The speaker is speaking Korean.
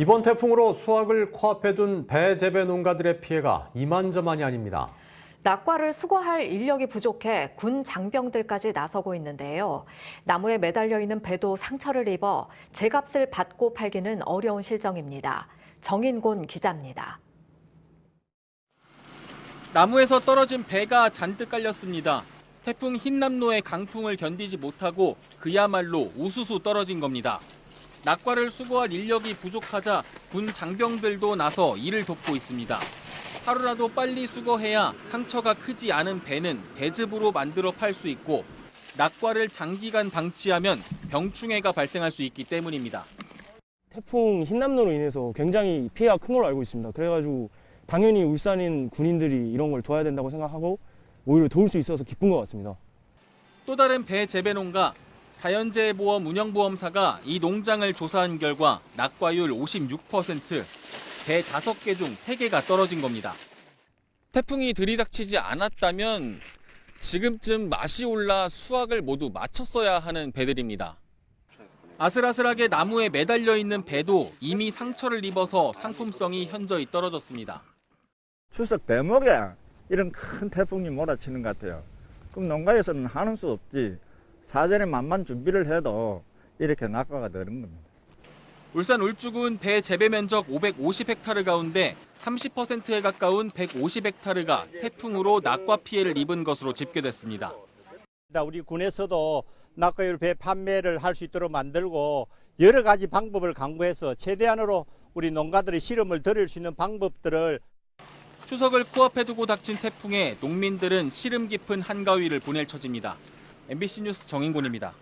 이번 태풍으로 수확을 코앞에 둔 배 재배 농가들의 피해가 이만저만이 아닙니다. 낙과를 수거할 인력이 부족해 군 장병들까지 나서고 있는데요. 나무에 매달려 있는 배도 상처를 입어 제값을 받고 팔기는 어려운 실정입니다. 정인곤 기자입니다. 나무에서 떨어진 배가 잔뜩 깔렸습니다. 태풍 흰남노의 강풍을 견디지 못하고 그야말로 우수수 떨어진 겁니다. 낙과를 수거할 인력이 부족하자 군 장병들도 나서 일을 돕고 있습니다. 하루라도 빨리 수거해야 상처가 크지 않은 배는 배즙으로 만들어 팔 수 있고 낙과를 장기간 방치하면 병충해가 발생할 수 있기 때문입니다. 태풍 흰남노로 인해서 굉장히 피해가 큰 걸로 알고 있습니다. 그래가지고 당연히 울산인 군인들이 이런 걸 도와야 된다고 생각하고 오히려 도울 수 있어서 기쁜 것 같습니다. 또 다른 배 재배 농가 자연재해보험 운영보험사가 이 농장을 조사한 결과 낙과율 56%, 배 5개 중 3개가 떨어진 겁니다. 태풍이 들이닥치지 않았다면 지금쯤 맛이 올라 수확을 모두 마쳤어야 하는 배들입니다. 아슬아슬하게 나무에 매달려 있는 배도 이미 상처를 입어서 상품성이 현저히 떨어졌습니다. 추석 대목에 이런 큰 태풍이 몰아치는 것 같아요. 그럼 농가에서는 하는 수 없지. 사전에 만만 준비를 해도 이렇게 낙과가 되는 겁니다. 울산 울주군 배 재배 면적 550헥타르 가운데 30%에 가까운 150헥타르가 태풍으로 낙과 피해를 입은 것으로 집계됐습니다. 우리 군에서도 낙과율 배 판매를 할 수 있도록 만들고 여러 가지 방법을 강구해서 최대한으로 우리 농가들의 실험을 드릴 수 있는 방법들을 추석을 코앞에 두고 닥친 태풍에 농민들은 시름 깊은 한가위를 보낼 처지입니다. MBC 뉴스 정인곤입니다.